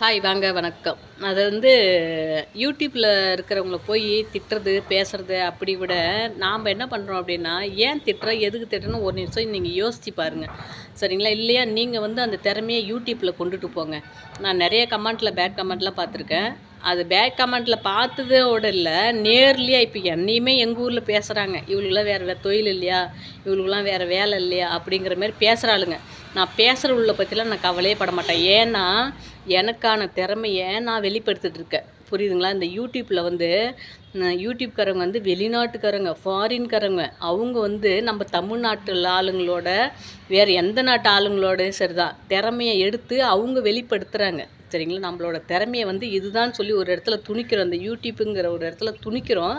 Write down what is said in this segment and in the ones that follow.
Hi வாங்க வணக்கம். அது வந்து யூடியூப்பில் இருக்கிறவங்கள போய் திட்டுறது பேசுறது அப்படி விட நாம் என்ன பண்ணுறோம் அப்படின்னா ஏன் திட்டுறோம் எதுக்கு திட்டுறோன்னு ஒரு நிமிஷம் நீங்கள் யோசிச்சு பாருங்கள் சரிங்களா? இல்லையா? நீங்கள் வந்து அந்த திறமையை யூடியூப்பில் கொண்டுட்டு போங்க. நான் நிறைய கமெண்ட்டில் பேட் கமெண்ட்லாம் பார்த்துருக்கேன். அது பேட் கமெண்ட்டில் பார்த்ததோட இல்லை நேர்லேயே இப்போ என்னையுமே எங்கள் ஊரில் பேசுகிறாங்க இவளுக்குலாம் வேறு வேறு தொழில் இல்லையா? இவளுக்குலாம் வேறு வேலை இல்லையா? அப்படிங்கிற மாதிரி பேசுகிறாளுங்க நான் பேசுகிற உள்ள பற்றிலாம் நான் கவலையே பட மாட்டேன். ஏன்னா எனக்கான திறமையை நான் வெளிப்படுத்திட்டு இருக்கேன். புரியுதுங்களா? இந்த யூடியூப்பில் வந்து யூடியூப்காரங்க வந்து வெளிநாட்டுக்காரங்க ஃபாரின்காரங்க அவங்க வந்து நம்ம தமிழ்நாட்டில் ஆளுங்களோட வேறு எந்த நாட்டு ஆளுங்களோட சரிதான். திறமையை எடுத்து அவங்க வெளிப்படுத்துகிறாங்க சரிங்களா நம்மளோட திறமையை வந்து இதுதான் சொல்லி ஒரு இடத்துல துணிக்கிறோம். அந்த யூடியூப்புங்கிற ஒரு இடத்துல துணிக்கிறோம்.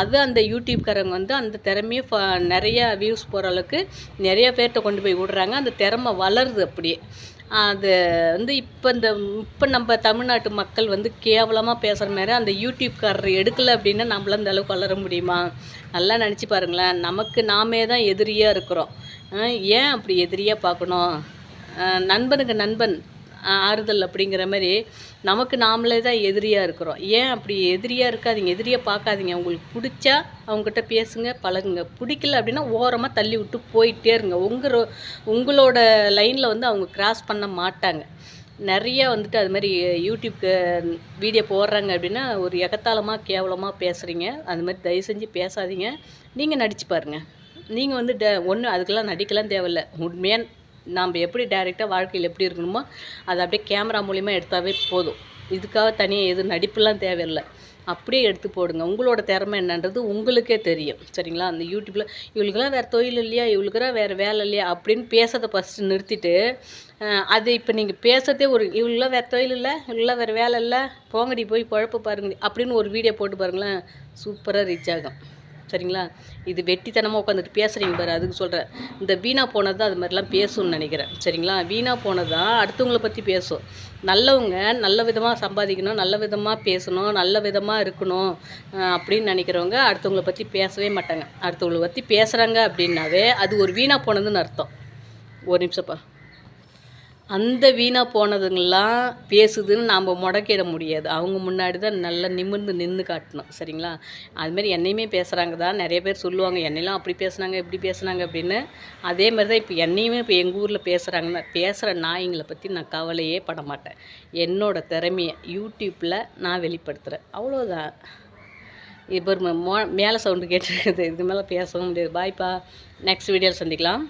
அது அந்த யூடியூப்காரங்க வந்து அந்த திறமையை நிறையா நிறைய வியூஸ் போகிற அளவுக்கு நிறைய பேர்கிட்ட கொண்டு போய் விடுறாங்க. அந்த திறமை வளருது அப்படியே. அது வந்து இப்போ இந்த இப்போ நம்ம தமிழ்நாட்டு மக்கள் வந்து கேவலமாக பேசுகிற மாதிரி அந்த யூடியூப்காரர் எடுக்கலை அப்படின்னா நம்மள அந்த அளவுக்கு வளர முடியுமா? நல்லா நினச்சி பாருங்களேன். நமக்கு நாமே தான் எதிரியாக இருக்கிறோம். ஏன் அப்படி எதிரியாக பார்க்கணும்? நண்பனுக்கு நண்பன். ஆறுதல் அப்படிங்கிற மாதிரி நமக்கு நாமளே தான் எதிரியாக இருக்கிறோம். ஏன் அப்படி எதிரியாக இருக்காதிங்க எதிரியாக பார்க்காதீங்க. உங்களுக்கு பிடிச்சா அவங்ககிட்ட பேசுங்க பழகுங்க. பிடிக்கல அப்படின்னா ஓரமாக தள்ளி விட்டு போயிட்டே இருங்க. உங்கள் ரோ- உங்களோட லைனில் வந்து அவங்க கிராஸ் பண்ண மாட்டாங்க. நிறைய வந்துட்டு அது மாதிரி யூடியூப்க்கு வீடியோ போடுறாங்க அப்படின்னா ஒரு எகத்தாளமாக கேவலமாக பேசுகிறீங்க அது மாதிரி தயவு செஞ்சு பேசாதீங்க. நீங்கள் நடிச்சு பாருங்கள் நீங்கள் வந்து ட ஒன்று அதுக்கெல்லாம் நடிக்கலாம் தேவையில்ல. உண்மையாக நாம் எப்படி டைரெக்டாக வாழ்க்கையில் எப்படி இருக்கணுமோ அதை அப்படியே கேமரா மூலிமா எடுத்தாவே போதும். இதுக்காக தனியாக எதுவும் நடிப்புலாம் தேவையில்லை. அப்படியே எடுத்து போடுங்க. உங்களோட திறமை என்னன்றது உங்களுக்கே தெரியும். சரிங்களா? அந்த யூடியூப்பில் இவளுக்கெல்லாம் வேறு தொழில் இல்லையா? இவளுக்கெல்லாம் வேறு வேலை இல்லையா? அப்படின்னு பேசுறதை ஃபஸ்ட்டு நிறுத்திட்டு அது இப்போ நீங்கள் பேசுறதே ஒரு இவளுக்கெல்லாம் வேறு தொழில் இல்லை இவளுக்கெல்லாம் வேறு வேலை இல்லை. போங்கடி போய் குழப்ப பாருங்க அப்படின்னு ஒரு வீடியோ போட்டு பாருங்களேன். சூப்பராக ரீச் ஆகும். சரிங்களா? இது வெட்டித்தனமாக உட்காந்துட்டு பேசுகிறீங்க பாரு அதுக்கு சொல்கிறேன் இந்த வீணா போனது தான் அது மாதிரிலாம் பேசும்னு நினைக்கிறேன். சரிங்களா? வீணாக போனது தான் அடுத்தவங்கள பற்றி பேசும். நல்லவங்க நல்ல விதமாக சம்பாதிக்கணும் நல்ல விதமாக பேசணும் நல்ல விதமாக இருக்கணும் அப்படின்னு நினைக்கிறவங்க அடுத்தவங்கள பற்றி பேசவே மாட்டாங்க. அடுத்தவங்கள பற்றி பேசுகிறாங்க அப்படின்னாவே அது ஒரு வீணாக போனதுன்னு அர்த்தம். ஒரு நிமிஷப்பா அந்த வீணாக போனதுங்கெல்லாம் பேசுதுன்னு நாம் முடக்கிட முடியாது. அவங்க முன்னாடி தான் நல்லா நிமிர்ந்து நின்று காட்டணும். சரிங்களா? அதுமாரி என்னையுமே பேசுகிறாங்க தான். நிறைய பேர் சொல்லுவாங்க என்னையெல்லாம் அப்படி பேசுனாங்க இப்படி பேசுனாங்க அப்படின்னு. அதே மாதிரி தான் இப்போ என்னையுமே இப்போ எங்கள் ஊரில் பேசுகிறாங்கன்னா பேசுகிற நாய்ங்களை பற்றி நான் கவலையே பட மாட்டேன். என்னோட திறமையை யூடியூப்பில் நான் வெளிப்படுத்துகிறேன் அவ்வளோதான் இப்போ மோ மேலே சவுண்டு கேட்டுருக்குது. இதுக்கு மேலே பேசவும் முடியாது. பாய்ப்பா நெக்ஸ்ட் வீடியோவில் சந்திக்கலாம்.